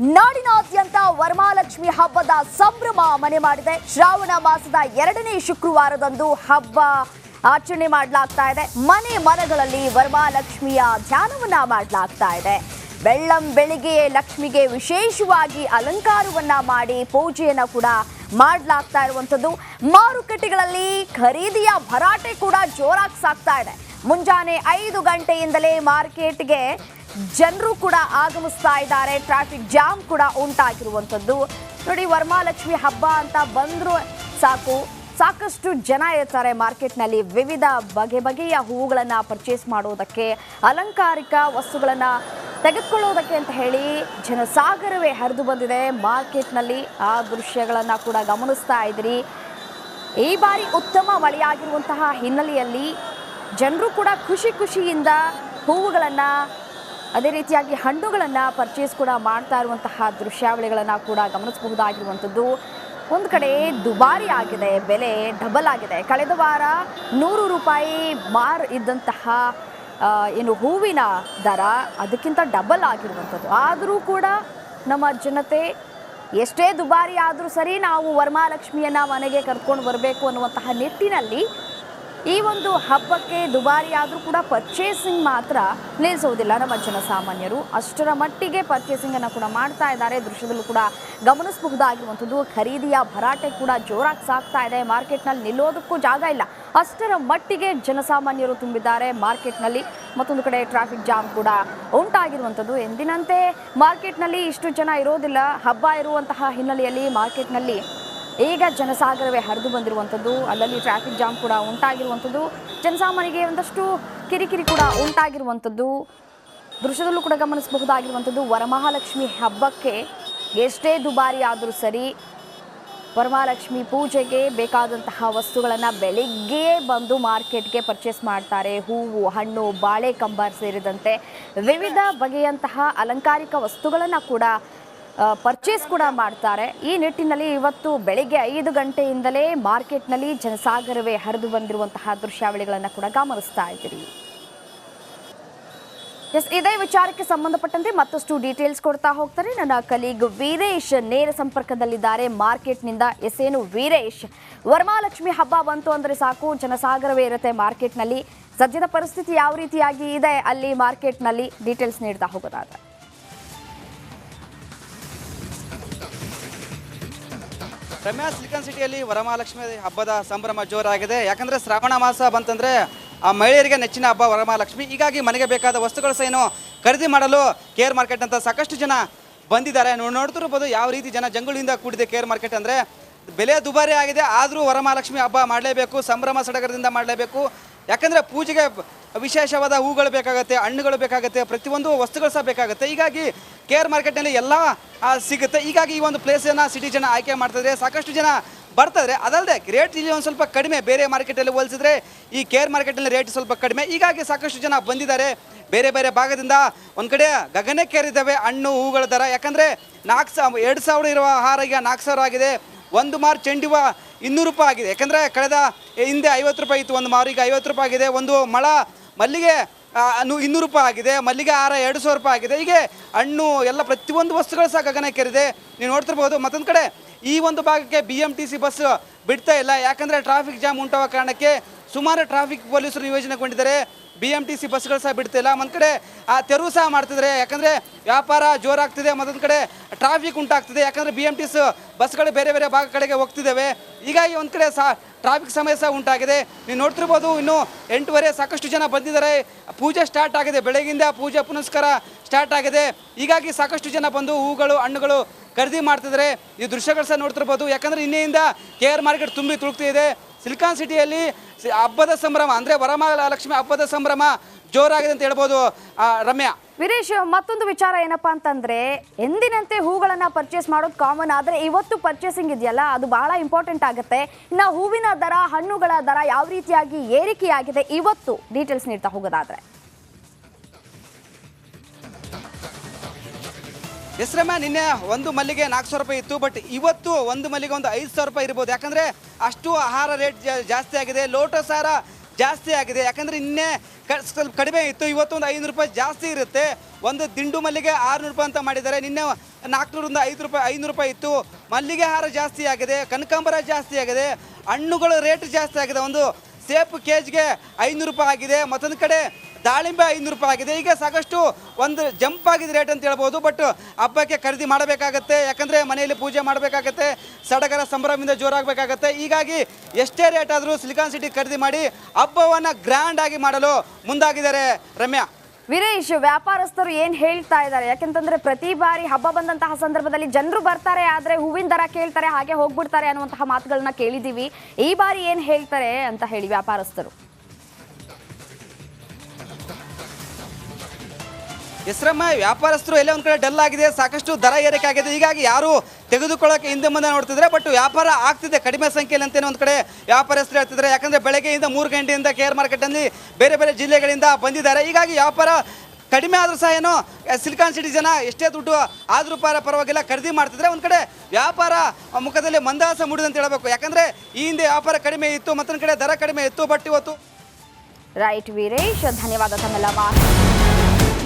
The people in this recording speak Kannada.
ನಾಡಿನಾದ್ಯಂತ ವರಮಹಾಲಕ್ಷ್ಮಿ ಹಬ್ಬದ ಸಂಭ್ರಮ ಮನೆ ಮಾಡಿದೆ. ಶ್ರಾವಣ ಮಾಸದ ಎರಡನೇ ಶುಕ್ರವಾರದಂದು ಹಬ್ಬ ಆಚರಣೆ ಮಾಡಲಾಗ್ತಾ ಇದೆ. ಮನೆ ಮನಗಳಲ್ಲಿ ವರಮಹಾಲಕ್ಷ್ಮಿಯ ಧ್ಯಾನವನ್ನ ಮಾಡಲಾಗ್ತಾ ಇದೆ. ಬೆಳ್ಳಂ ಬೆಳಿಗ್ಗೆ ಲಕ್ಷ್ಮಿಗೆ ವಿಶೇಷವಾಗಿ ಅಲಂಕಾರವನ್ನ ಮಾಡಿ ಪೂಜೆಯನ್ನ ಕೂಡ ಮಾಡಲಾಗ್ತಾ ಇರುವಂಥದ್ದು. ಮಾರುಕಟ್ಟೆಗಳಲ್ಲಿ ಖರೀದಿಯ ಭರಾಟೆ ಕೂಡ ಜೋರಾಗಿ ಸಾಕ್ತಾ ಇದೆ. ಮುಂಜಾನೆ ಐದು ಗಂಟೆಯಿಂದಲೇ ಮಾರ್ಕೆಟ್ಗೆ ಜನರು ಕೂಡ ಆಗಮಿಸ್ತಾ ಇದ್ದಾರೆ. ಟ್ರಾಫಿಕ್ ಜಾಮ್ ಕೂಡ ಉಂಟಾಗಿರುವಂಥದ್ದು. ನೋಡಿ, ವರ್ಮಾಲಕ್ಷ್ಮಿ ಹಬ್ಬ ಅಂತ ಬಂದರೂ ಸಾಕು. ಸಾಕಷ್ಟು ಜನ ಇರ್ತಾರೆ ಮಾರ್ಕೆಟ್ನಲ್ಲಿ. ವಿವಿಧ ಬಗೆ ಬಗೆಯ ಹೂವುಗಳನ್ನು ಪರ್ಚೇಸ್ ಮಾಡೋದಕ್ಕೆ, ಅಲಂಕಾರಿಕ ವಸ್ತುಗಳನ್ನು ತೆಗೆದುಕೊಳ್ಳೋದಕ್ಕೆ ಅಂತ ಹೇಳಿ ಜನಸಾಗರವೇ ಹರಿದು ಬಂದಿದೆ. ಮಾರ್ಕೆಟ್ನಲ್ಲಿ ಆ ದೃಶ್ಯಗಳನ್ನು ಕೂಡ ಗಮನಿಸ್ತಾ ಇದ್ದೀರಿ. ಈ ಬಾರಿ ಉತ್ತಮ ಮಳೆಯಾಗಿರುವಂತಹ ಹಿನ್ನೆಲೆಯಲ್ಲಿ ಜನರು ಕೂಡ ಖುಷಿ ಖುಷಿಯಿಂದ ಹೂವುಗಳನ್ನು ಅದೇ ರೀತಿಯಾಗಿ ಹಣ್ಣುಗಳನ್ನು ಪರ್ಚೇಸ್ ಕೂಡ ಮಾಡ್ತಾ ಇರುವಂತಹ ದೃಶ್ಯಾವಳಿಗಳನ್ನು ಕೂಡ ಗಮನಿಸಬಹುದಾಗಿರುವಂಥದ್ದು. ಒಂದು ಕಡೆ ದುಬಾರಿ ಆಗಿದೆ, ಬೆಲೆ ಡಬಲ್ ಆಗಿದೆ. ಕಳೆದ ವಾರ ನೂರು ರೂಪಾಯಿ ಮಾರ್ ಇದ್ದಂತಹ ಏನು ಹೂವಿನ ದರ ಅದಕ್ಕಿಂತ ಡಬಲ್ ಆಗಿರುವಂಥದ್ದು. ಆದರೂ ಕೂಡ ನಮ್ಮ ಜನತೆ ಎಷ್ಟೇ ದುಬಾರಿ ಆದರೂ ಸರಿ ನಾವು ವರಮಹಾಲಕ್ಷ್ಮಿಯನ್ನು ಮನೆಗೆ ಕರ್ಕೊಂಡು ಬರಬೇಕು ಅನ್ನುವಂತಹ ನಿಟ್ಟಿನಲ್ಲಿ ಈ ಒಂದು ಹಬ್ಬಕ್ಕೆ ದುಬಾರಿ ಆದರೂ ಕೂಡ ಪರ್ಚೇಸಿಂಗ್ ಮಾತ್ರ ನಿಲ್ಲಿಸೋದಿಲ್ಲ ನಮ್ಮ ಜನಸಾಮಾನ್ಯರು. ಅಷ್ಟರ ಮಟ್ಟಿಗೆ ಪರ್ಚೇಸಿಂಗನ್ನು ಕೂಡ ಮಾಡ್ತಾ ಇದ್ದಾರೆ. ದೃಶ್ಯದಲ್ಲೂ ಕೂಡ ಗಮನಿಸಬಹುದಾಗಿರುವಂಥದ್ದು. ಖರೀದಿಯ ಭರಾಟೆ ಕೂಡ ಜೋರಾಗಿ ಸಾಗ್ತಾ ಇದೆ. ಮಾರ್ಕೆಟ್ನಲ್ಲಿ ನಿಲ್ಲೋದಕ್ಕೂ ಜಾಗ ಇಲ್ಲ. ಅಷ್ಟರ ಮಟ್ಟಿಗೆ ಜನಸಾಮಾನ್ಯರು ತುಂಬಿದ್ದಾರೆ. ಮಾರ್ಕೆಟ್ನಲ್ಲಿ ಮತ್ತೊಂದು ಕಡೆ ಟ್ರಾಫಿಕ್ ಜಾಮ್ ಕೂಡ ಉಂಟಾಗಿರುವಂಥದ್ದು. ಎಂದಿನಂತೆ ಮಾರ್ಕೆಟ್ನಲ್ಲಿ ಇಷ್ಟು ಜನ ಇರೋದಿಲ್ಲ. ಹಬ್ಬ ಇರುವಂತಹ ಹಿನ್ನೆಲೆಯಲ್ಲಿ ಮಾರ್ಕೆಟ್ನಲ್ಲಿ ಈಗ ಜನಸಾಗರವೇ ಹರಿದು ಬಂದಿರುವಂಥದ್ದು. ಅಲ್ಲಲ್ಲಿ ಟ್ರಾಫಿಕ್ ಜಾಮ್ ಕೂಡ ಉಂಟಾಗಿರುವಂಥದ್ದು. ಜನಸಾಮಾನ್ಯರಿಗೆ ಒಂದಷ್ಟು ಕಿರಿಕಿರಿ ಕೂಡ ಉಂಟಾಗಿರುವಂಥದ್ದು. ದೃಶ್ಯದಲ್ಲೂ ಕೂಡ ಗಮನಿಸಬಹುದಾಗಿರುವಂಥದ್ದು. ವರಮಹಾಲಕ್ಷ್ಮಿ ಹಬ್ಬಕ್ಕೆ ಎಷ್ಟೇ ದುಬಾರಿ ಆದರೂ ಸರಿ ವರಮಹಾಲಕ್ಷ್ಮಿ ಪೂಜೆಗೆ ಬೇಕಾದಂತಹ ವಸ್ತುಗಳನ್ನು ಬೆಳಿಗ್ಗೆ ಬಂದು ಮಾರ್ಕೆಟ್ಗೆ ಪರ್ಚೇಸ್ ಮಾಡ್ತಾರೆ. ಹೂವು, ಹಣ್ಣು ಬಾಳೆ ಕಂಬಾರ್ ಸೇರಿದಂತೆ ವಿವಿಧ ಬಗೆಯಂತಹ ಅಲಂಕಾರಿಕ ವಸ್ತುಗಳನ್ನು ಕೂಡ ಪರ್ಚೇಸ್ ಕೂಡ ಮಾಡ್ತಾರೆ. ಈ ನಿಟ್ಟಿನಲ್ಲಿ ಇವತ್ತು ಬೆಳಿಗ್ಗೆ ಐದು ಗಂಟೆಯಿಂದಲೇ ಮಾರ್ಕೆಟ್ನಲ್ಲಿ ಜನಸಾಗರವೇ ಹರಿದು ಬಂದಿರುವಂತಹ ದೃಶ್ಯಾವಳಿಗಳನ್ನು ಕೂಡ ಗಮನಿಸ್ತಾ ಇದ್ದೀರಿ. ಎಸ್ ಇದೇ ವಿಚಾರಕ್ಕೆ ಸಂಬಂಧಪಟ್ಟಂತೆ ಮತ್ತಷ್ಟು ಡೀಟೇಲ್ಸ್ ಕೊಡ್ತಾ ಹೋಗ್ತಾರೆ. ನನ್ನ ಕಲೀಗ್ ವೀರೇಶ್ ನೇರ ಸಂಪರ್ಕದಲ್ಲಿದ್ದಾರೆ. ಮಾರ್ಕೆಟ್ನಿಂದ ಎಸ್ ಏನು ವೀರೇಶ್, ವರಮಾಲಕ್ಷ್ಮಿ ಹಬ್ಬ ಬಂತು ಅಂದರೆ ಸಾಕು, ಜನಸಾಗರವೇ ಇರುತ್ತೆ ಮಾರ್ಕೆಟ್ನಲ್ಲಿ. ಸದ್ಯದ ಪರಿಸ್ಥಿತಿ ಯಾವ ರೀತಿಯಾಗಿ ಇದೆ ಅಲ್ಲಿ ಮಾರ್ಕೆಟ್ನಲ್ಲಿ? ಡೀಟೇಲ್ಸ್ ನೀಡ್ತಾ ಹೋಗೋದಾದ್ರೆ. ರಮ್ಯಾ ಸಿಲಿಕಾನ್ ಸಿಟಿಯಲ್ಲಿ ವರಮಹಾಲಕ್ಷ್ಮಿ ಹಬ್ಬದ ಸಂಭ್ರಮ ಜೋರಾಗಿದೆ. ಯಾಕಂದ್ರೆ ಶ್ರಾವಣ ಮಾಸ ಬಂತಂದರೆ ಆ ಮಹಿಳೆಯರಿಗೆ ನೆಚ್ಚಿನ ಹಬ್ಬ ವರಮಹಾಲಕ್ಷ್ಮಿ. ಹೀಗಾಗಿ ಮನೆಗೆ ಬೇಕಾದ ವಸ್ತುಗಳು ಸಹ ಏನು ಖರೀದಿ ಮಾಡಲು ಕೇರ್ ಮಾರ್ಕೆಟ್ ಅಂತ ಸಾಕಷ್ಟು ಜನ ಬಂದಿದ್ದಾರೆ. ನೋಡಿ ನೋಡ್ತಿರ್ಬೋದು ಯಾವ ರೀತಿ ಜನ ಜಂಗುಳಿಯಿಂದ ಕೂಡಿದೆ ಕೇರ್ ಮಾರ್ಕೆಟ್ ಅಂದರೆ ಬೆಲೆ ದುಬಾರಿ ಆಗಿದೆ. ಆದರೂ ವರಮಹಾಲಕ್ಷ್ಮಿ ಹಬ್ಬ ಮಾಡಲೇಬೇಕು, ಸಂಭ್ರಮ ಸಡಗರದಿಂದ ಮಾಡಲೇಬೇಕು. ಯಾಕಂದರೆ ಪೂಜೆಗೆ ವಿಶೇಷವಾದ ಹೂಗಳು ಬೇಕಾಗುತ್ತೆ, ಹಣ್ಣುಗಳು ಬೇಕಾಗುತ್ತೆ, ಪ್ರತಿಯೊಂದು ವಸ್ತುಗಳು ಸಹ ಬೇಕಾಗುತ್ತೆ. ಹೀಗಾಗಿ ಕೇರ್ ಮಾರ್ಕೆಟ್ನಲ್ಲಿ ಎಲ್ಲ ಸಿಗುತ್ತೆ. ಹೀಗಾಗಿ ಈ ಒಂದು ಪ್ಲೇಸನ್ನು ಸಿಟಿ ಜನ ಆಯ್ಕೆ ಮಾಡ್ತಿದ್ರೆ ಸಾಕಷ್ಟು ಜನ ಬರ್ತಾರೆ ಅದಲ್ಲದೆ ರೇಟ್ ಇಲ್ಲಿ ಒಂದು ಸ್ವಲ್ಪ ಕಡಿಮೆ. ಬೇರೆ ಮಾರ್ಕೆಟಲ್ಲಿ ಹೋಲಿಸಿದ್ರೆ ಈ ಕೇರ್ ಮಾರ್ಕೆಟಲ್ಲಿ ರೇಟ್ ಸ್ವಲ್ಪ ಕಡಿಮೆ. ಹೀಗಾಗಿ ಸಾಕಷ್ಟು ಜನ ಬಂದಿದ್ದಾರೆ. ಬೇರೆ ಬೇರೆ ಭಾಗದಿಂದ ಒಂದು ಕಡೆ ಗಗನಕ್ಕೇರಿದ್ದಾವೆ ಹಣ್ಣು, ಹೂಗಳ ದರ. ಯಾಕಂದರೆ ನಾಲ್ಕು ಸಾವಿರ ಎರಡು ಸಾವಿರ ಇರುವ ಆಹಾರ ಈಗ ನಾಲ್ಕು ಸಾವಿರ ಆಗಿದೆ. ಒಂದು ಮಾರು ಚೆಂಡಿವ ಇನ್ನೂರು ರೂಪಾಯಿ ಆಗಿದೆ. ಯಾಕಂದರೆ ಕಳೆದ ಹಿಂದೆ ಐವತ್ತು ರೂಪಾಯಿ ಇತ್ತು ಒಂದು ಮಾರು. ಈಗ ಐವತ್ತು ರೂಪಾಯಿ ಆಗಿದೆ. ಒಂದು ಮಳ ಮಲ್ಲಿಗೆ ಇನ್ನೂರು ರೂಪಾಯಿ ಆಗಿದೆ, ಮಲ್ಲಿಗೆ ಆರ ಎರಡು ಸಾವಿರ ರೂಪಾಯಿ ಆಗಿದೆ. ಹೀಗೆ ಹಣ್ಣು, ಎಲ್ಲ ಪ್ರತಿಯೊಂದು ವಸ್ತುಗಳು ಸಹ ಗಗನಕ್ಕೇರಿದೆ. ನೀವು ನೋಡ್ತಿರ್ಬೋದು ಮತ್ತೊಂದು ಕಡೆ ಈ ಒಂದು ಭಾಗಕ್ಕೆ B M T C bus ಬಿಡ್ತಾ ಇಲ್ಲ. ಯಾಕಂದರೆ ಟ್ರಾಫಿಕ್ ಜಾಮ್ ಉಂಟಾಗುವ ಕಾರಣಕ್ಕೆ ಸುಮಾರು ಟ್ರಾಫಿಕ್ ಪೊಲೀಸರು ನಿಯೋಜನೆಗೊಂಡಿದ್ದಾರೆ. ಬಿ ಎಂ ಟಿ ಸಿ ಬಸ್ಗಳು ಸಹ ಬಿಡ್ತಿಲ್ಲ ಒಂದು ಕಡೆ, ಆ ತೆರವು ಸಹ ಮಾಡ್ತಿದ್ದಾರೆ. ಯಾಕಂದರೆ ವ್ಯಾಪಾರ ಜೋರಾಗ್ತಿದೆ. ಮತ್ತೊಂದು ಕಡೆ ಟ್ರಾಫಿಕ್ ಉಂಟಾಗ್ತಿದೆ. ಯಾಕಂದರೆ ಬಿ ಎಂ ಟಿ ಸಿ ಬಸ್ಗಳು ಬೇರೆ ಬೇರೆ ಭಾಗ ಕಡೆಗೆ ಹೋಗ್ತಿದ್ದಾವೆ. ಹೀಗಾಗಿ ಒಂದು ಕಡೆ ಸಹ ಟ್ರಾಫಿಕ್ ಸಮಸ್ಯೆ ಸಹ ಉಂಟಾಗಿದೆ. ನೀವು ನೋಡ್ತಿರ್ಬೋದು ಇನ್ನು ಎಂಟುವರೆ ಸಾಕಷ್ಟು ಜನ ಬಂದಿದ್ದಾರೆ. ಪೂಜೆ ಸ್ಟಾರ್ಟ್ ಆಗಿದೆ. ಬೆಳಗಿಂದ ಪೂಜೆ ಪುನಸ್ಕಾರ ಸ್ಟಾರ್ಟ್ ಆಗಿದೆ. ಹೀಗಾಗಿ ಸಾಕಷ್ಟು ಜನ ಬಂದು ಹೂಗಳು, ಹಣ್ಣುಗಳು ಖರೀದಿ ಮಾಡ್ತಿದ್ದಾರೆ ಈ ದೃಶ್ಯಗಳು ಸಹ ನೋಡ್ತಿರ್ಬೋದು. ಯಾಕಂದರೆ ಇನ್ನೆಯಿಂದ ಕೆ ಆರ್ ಮಾರ್ಕೆಟ್ ತುಂಬಿ ತುಳುಕ್ತಿದೆ ಸಿಲಿಕಾನ್ ಸಿಟಿಯಲ್ಲಿ ಹಬ್ಬದ ಸಂಭ್ರಮ, ಅಂದರೆ ವರಮಹಾಲಕ್ಷ್ಮಿ ಹಬ್ಬದ ಸಂಭ್ರಮ ಜೋರಾಗಿದೆ ಅಂತ ಹೇಳ್ಬೋದು ರಮ್ಯಾ. ವೀರೇಶ್, ಮತ್ತೊಂದು ವಿಚಾರ ಏನಪ್ಪಾ ಅಂತಂದ್ರೆ, ಎಂದಿನಂತೆ ಹೂಗಳನ್ನ ಪರ್ಚೇಸ್ ಮಾಡೋದು ಕಾಮನ್ ಆದ್ರೆ ಇವತ್ತು ಪರ್ಚೇಸಿಂಗ್ ಇದೆಯಲ್ಲ, ಅದು ಬಹಳ ಇಂಪಾರ್ಟೆಂಟ್ ಆಗುತ್ತೆ. ಇನ್ನು ಹೂವಿನ ದರ, ಹಣ್ಣುಗಳ ದರ ಯಾವ ರೀತಿಯಾಗಿ ಏರಿಕೆಯಾಗಿದೆ ಇವತ್ತು? ಡೀಟೇಲ್ಸ್ ನೀಡ್ತಾ ಹೋಗೋದಾದ್ರೆ. ಹೆಸ್ರಮ್ಮ, ನಿನ್ನೆ ಒಂದು ಮಲ್ಲಿಗೆ ನಾಲ್ಕು ಸಾವಿರ ರೂಪಾಯಿ ಇತ್ತು ಬಟ್ ಇವತ್ತು ಒಂದು ಮಲ್ಲಿಗೆ ಒಂದು ಐದು ಸಾವಿರ ರೂಪಾಯಿ ಇರ್ಬೋದು. ಯಾಕಂದರೆ ಅಷ್ಟು ಆಹಾರ ರೇಟ್ ಜಾಸ್ತಿ ಆಗಿದೆ ಲೋಟಸ್ ಸಾರ ಜಾಸ್ತಿ ಆಗಿದೆ. ಯಾಕಂದರೆ ನಿನ್ನೆ ಸ್ವಲ್ಪ ಕಡಿಮೆ ಇತ್ತು, ಇವತ್ತು ಒಂದು ಐನೂರು ರೂಪಾಯಿ ಜಾಸ್ತಿ ಇರುತ್ತೆ. ಒಂದು ದಿಂಡು ಮಲ್ಲಿಗೆ ಆರುನೂರು ರೂಪಾಯಿ ಅಂತ ಮಾಡಿದ್ದಾರೆ. ನಿನ್ನೆ ನಾಲ್ಕುನೂರಿಂದ ಐದು ರೂಪಾಯಿ, ಐನೂರು ರೂಪಾಯಿ ಇತ್ತು. ಮಲ್ಲಿಗೆ ಹಾರ ಜಾಸ್ತಿ ಆಗಿದೆ, ಕನಕಾಂಬರ ಜಾಸ್ತಿ ಆಗಿದೆ, ಹಣ್ಣುಗಳ ರೇಟ್ ಜಾಸ್ತಿ ಆಗಿದೆ. ಒಂದು ಸೇಬು ಕೆ ಜಿಗೆ ಐನೂರು ರೂಪಾಯಿ ಆಗಿದೆ. ಮತ್ತೊಂದು ಕಡೆ ದಾಳಿಂಬೆ ಐನೂರು ರೂಪಾಯಿ ಆಗಿದೆ. ಈಗ ಸಾಕಷ್ಟು ಒಂದು ಜಂಪ್ ಆಗಿದೆ ರೇಟ್ ಅಂತ ಹೇಳ್ಬೋದು, ಬಟ್ ಹಬ್ಬಕ್ಕೆ ಖರೀದಿ ಮಾಡಬೇಕಾಗತ್ತೆ. ಯಾಕಂದರೆ ಮನೆಯಲ್ಲಿ ಪೂಜೆ ಮಾಡಬೇಕಾಗತ್ತೆ, ಸಡಗರ ಸಂಭ್ರಮದಿಂದ ಜೋರಾಗಬೇಕಾಗತ್ತೆ. ಹೀಗಾಗಿ ಎಷ್ಟೇ ರೇಟ್ ಆದರೂ ಸಿಲಿಕಾನ್ ಸಿಟಿ ಖರೀದಿ ಮಾಡಿ ಹಬ್ಬವನ್ನು ಗ್ರ್ಯಾಂಡ್ ಆಗಿ ಮಾಡಲು ಮುಂದಾಗಿದ್ದಾರೆ. ರಮ್ಯಾ. ವೀರೇಶ್, ವ್ಯಾಪಾರಸ್ಥರು ಏನ್ ಹೇಳ್ತಾ ಇದ್ದಾರೆ? ಯಾಕೆಂತಂದ್ರೆ ಪ್ರತಿ ಬಾರಿ ಹಬ್ಬ ಬಂದಂತಹ ಸಂದರ್ಭದಲ್ಲಿ ಜನರು ಬರ್ತಾರೆ, ಆದ್ರೆ ಹೂವಿನ ದರ ಕೇಳ್ತಾರೆ, ಹಾಗೆ ಹೋಗ್ಬಿಡ್ತಾರೆ ಅನ್ನುವಂತಹ ಮಾತುಗಳನ್ನ ಕೇಳಿದೀವಿ ಈ ಬಾರಿ ಏನ್ ಹೇಳ್ತಾರೆ ಅಂತ ಹೇಳಿ ವ್ಯಾಪಾರಸ್ಥರು. ಹೆಸರಮ್ಮ ವ್ಯಾಪಾರಸ್ಥರು ಎಲ್ಲ ಒಂದು ಕಡೆ ಡಲ್ ಆಗಿದೆ, ಸಾಕಷ್ಟು ದರ ಏರಿಕೆ ಆಗಿದೆ. ಹೀಗಾಗಿ ಯಾರು ತೆಗೆದುಕೊಳ್ಳೋಕೆ ಹಿಂದೆ ಮುಂದೆ ನೋಡ್ತಿದ್ರೆ, ಬಟ್ ವ್ಯಾಪಾರ ಆಗ್ತಿದೆ, ಕಡಿಮೆ ಸಂಖ್ಯೆಯಲ್ಲಿ ಅಂತೇನೆ ಒಂದು ಕಡೆ ವ್ಯಾಪಾರಸ್ಥರು ಹೇಳ್ತಿದ್ರೆ ಯಾಕಂದರೆ ಬೆಳಗ್ಗೆಯಿಂದ ಮೂರು ಗಂಟೆಯಿಂದ ಕೇರ್ ಮಾರ್ಕೆಟಲ್ಲಿ ಬೇರೆ ಬೇರೆ ಜಿಲ್ಲೆಗಳಿಂದ ಬಂದಿದ್ದಾರೆ. ಹೀಗಾಗಿ ವ್ಯಾಪಾರ ಕಡಿಮೆ ಆದರೂ ಸಹ ಏನೋ ಸಿಲಿಕಾನ್ ಸಿಟಿ ಜನ ಎಷ್ಟೇ ದುಡ್ಡು ಆದರೂ ಪರ ಪರವಾಗಿಲ್ಲ, ಖರೀದಿ ಮಾಡ್ತಿದ್ರೆ ಒಂದು ಕಡೆ ವ್ಯಾಪಾರ ಮುಖದಲ್ಲಿ ಮಂದಾಸ ಮೂಡಿದಂತ ಹೇಳಬೇಕು. ಯಾಕಂದರೆ ಈ ಹಿಂದೆ ವ್ಯಾಪಾರ ಕಡಿಮೆ ಇತ್ತು, ಮತ್ತೊಂದು ಕಡೆ ದರ ಕಡಿಮೆ ಇತ್ತು, ಬಟ್ ಇವತ್ತು ರೈಟ್ ವೀರೇಶ್, ಧನ್ಯವಾದ ತಮ್ಮೆಲ್ಲ